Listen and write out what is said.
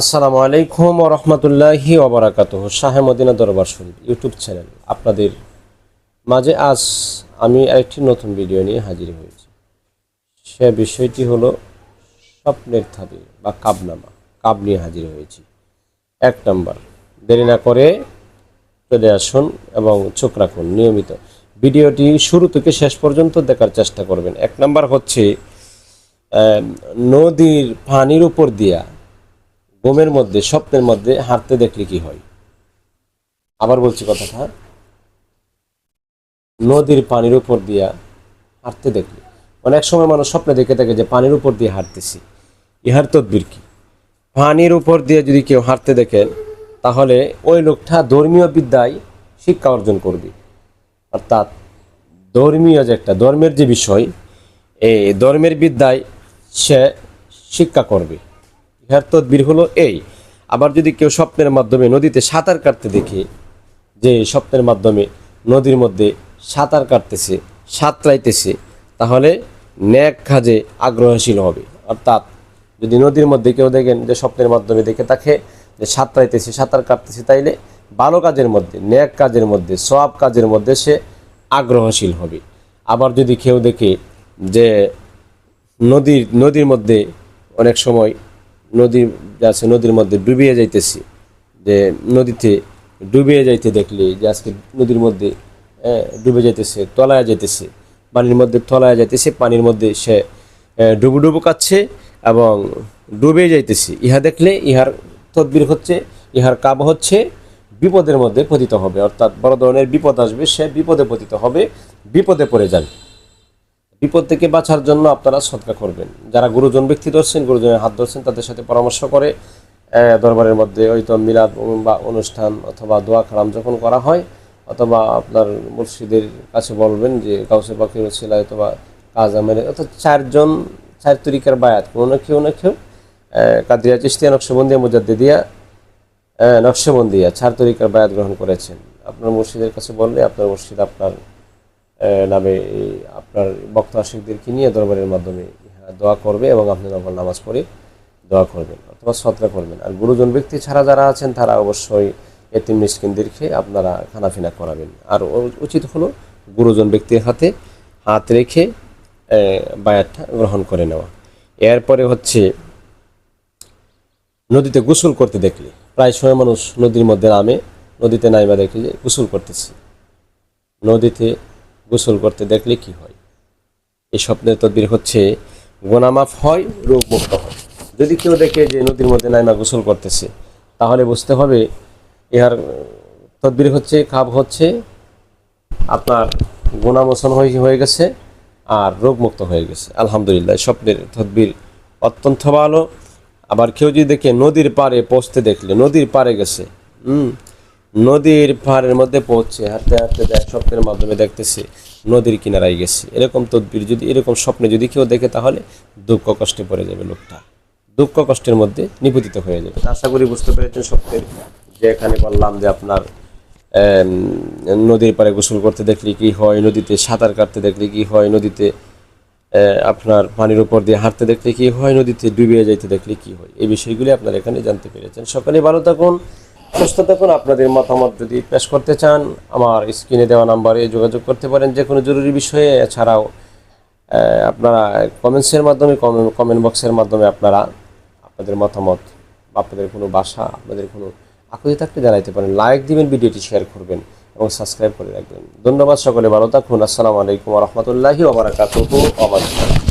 আসসালামু আলাইকুম রহমতুল্লাহি ওবরাকাত শাহে মদিনা দরবার শরীফ ইউটিউব চ্যানেল আপনাদের মাঝে আজ আমি একটি নতুন ভিডিও নিয়ে হাজির হয়েছি। সে বিষয়টি হলো স্বপ্নের থাবি বা কাবনামা। কাব নিয়ে হাজির হয়েছি। এক নাম্বার, দেরি না করে চলে আসুন এবং চোখ রাখুন নিয়মিত। ভিডিওটি শুরু থেকে শেষ পর্যন্ত দেখার চেষ্টা করবেন। এক নাম্বার হচ্ছে নদীর পানির উপর দিয়া ঘুমের মধ্যে, স্বপ্নের মধ্যে হাঁটতে দেখলে কি হয়? আবার বলছি কথাটা। নদীর পানির উপর দিয়া হাঁটতে দেখলে। অনেক সময় মানুষ স্বপ্নে দেখে থাকে যে পানির উপর দিয়ে হাঁটতেছি। ইহার তদ্বির কি? পানির উপর দিয়ে যদি কেউ হাঁটতে দেখেন তাহলে ওই লোকটা ধর্মীয় বিদ্যায় শিক্ষা অর্জন করবে। অর্থাৎ ধর্মীয় যে একটা, ধর্মের যে বিষয়, এই ধর্মের বিদ্যায় সে শিক্ষা করবে। ইহার তদবির হলো এই। আবার যদি কেউ স্বপ্নের মাধ্যমে নদীতে সাঁতার কাটতে দেখে, যে স্বপ্নের মাধ্যমে নদীর মধ্যে সাঁতার কাটতেছে, সাঁতরাইতেছে, তাহলে ন্যাক কাজে আগ্রহশীল হবে। অর্থাৎ যদি নদীর মধ্যে কেউ দেখেন যে স্বপ্নের মাধ্যমে দেখে তাকে যে সাঁতরাইতেছে, সাঁতার কাটতেছে, তাইলে ভালো কাজের মধ্যে, ন্যাক কাজের মধ্যে সব কাজের মধ্যে সে আগ্রহশীল হবে। আবার যদি কেউ দেখে যে নদীর নদীর মধ্যে অনেক সময় নদীর আছে, নদীর মধ্যে ডুবিয়ে যাইতেছি। যে নদীতে ডুবিয়ে যাইতে দেখলে যে আজকে নদীর মধ্যে ডুবে যাইতেছে, তলায় যাইতেছে, পানির মধ্যে তলায় যাইতেছে, পানির মধ্যে সে ডুবু ডুবু কাচ্ছে এবং ডুবে যাইতেছে। ইহা দেখলে ইহার তদবির হচ্ছে, ইহার কাব হচ্ছে বিপদের মধ্যে পতিত হবে। অর্থাৎ বড় ধরনের বিপদ আসবে, সে বিপদে পতিত হবে, বিপদে পড়ে যাবে। বিপদ থেকে বাঁচার জন্য আপনারা সৎকা করবেন। যারা গুরুজন ব্যক্তি ধরছেন, গুরুজনের হাত ধরছেন, তাদের সাথে পরামর্শ করে দরবারের মধ্যে হয়তো মিলাদ বা অনুষ্ঠান অথবা দোয়া খারাম যখন করা হয়, অথবা আপনার মুর্শিদের কাছে বলবেন যে কাউসে পাখির ছিল অথবা কাজ আমের অর্থাৎ চারজন, চার তরিকার বায়াত, কোনো না কেউ না কেউ কাদিয়া চিস্তিয়া নকশবন্দিয়া, মুজাদ্দিদিয়া নকশবন্দিয়া, চার তরিকার বায়াত গ্রহণ করেছেন। আপনার মুর্শিদের কাছে বললে আপনার মুর্শিদ আপনার নামে আপনার বক্ত আশিকদেরকে নিয়ে দরবারের মাধ্যমে দোয়া করবে এবং আপনি নকল নামাজ পড়ে দোয়া করবেন, অথবা সতরা করবেন। আর গুরুজন ব্যক্তি ছাড়া যারা আছেন, তারা অবশ্যই এতিম মিসকিনদেরকে আপনারা খানাফিনা করাবেন। আর উচিত হলো গুরুজন ব্যক্তির হাতে হাত রেখে বায়াতটা গ্রহণ করে নেওয়া। এরপরে হচ্ছে নদীতে গোসল করতে দেখলে। প্রায় সময় মানুষ নদীর মধ্যে নামে, নদীতে নাইবা দেখে যে গোসল করতেছে। নদীতে গোসল করতে দেখলে কি হয়? এই স্বপ্নের তদবির হচ্ছে, গোনামাফ হয় রোগ মুক্ত হয়। যদি কেউ দেখে যে নদীর মধ্যে নাইমা গোসল করতেছে, তাহলে বুঝতে হবে ইহার তদবির হচ্ছে কাব হচ্ছে, আপনার গুণামোচন হয়ে হয়ে গেছে আর রোগমুক্ত হয়ে গেছে। আলহামদুলিল্লাহ, স্বপ্নের তদবির অত্যন্ত ভালো। আবার কেউ যদি দেখে নদীর পাড়ে পৌঁছতে দেখলে, নদীর পাড়ে গেছে, হুম নদীর পাহাড়ের মধ্যে পৌঁছে হাঁটতে হাঁটতে দেখ স্বপ্নের মাধ্যমে দেখতেছে নদীর কিনারায় গেছে। এরকম তদবির যদি, এরকম স্বপ্নে যদি কেউ দেখে, তাহলে দুঃখ কষ্টে পড়ে যাবে লোকটা। দুঃখ কষ্টের মধ্যে নিপতিত হয়ে যাবে। আশা করি বুঝতে পেরেছেন স্বপ্নের যে এখানে বললাম যে আপনার নদীর পাড়ে গোসল করতে দেখলে কি হয়, নদীতে সাঁতার কাটতে দেখলে কি হয়, নদীতে আপনার পানির উপর দিয়ে হাঁটতে দেখলে কি হয়, নদীতে ডুবিয়ে যাইতে দেখলে কি হয়, এই বিষয়গুলি আপনারা এখানে জানতে পেরেছেন। সকালে ভালো থাকুন। সুস্থ থাকুন। আপনাদের মতামত যদি পেশ করতে চান, আমার স্ক্রিনে দেওয়া নাম্বারে যোগাযোগ করতে পারেন যে কোনো জরুরি বিষয়ে। এছাড়াও আপনারা কমেন্টসের মাধ্যমে কমেন্ট বক্সের মাধ্যমে আপনারা আপনাদের মতামত আপনাদের কোনো বাসা, আপনাদের কোনো আকুতি থাকলে জানাইতে পারেন। লাইক দিবেন, ভিডিওটি শেয়ার করবেন এবং সাবস্ক্রাইব করে রাখবেন। ধন্যবাদ সকলে, ভালো থাকুন। আসসালামু আলাইকুম রহমতুল্লাহি ওবরাকাতুহু ওয়া বারাকাতুহু।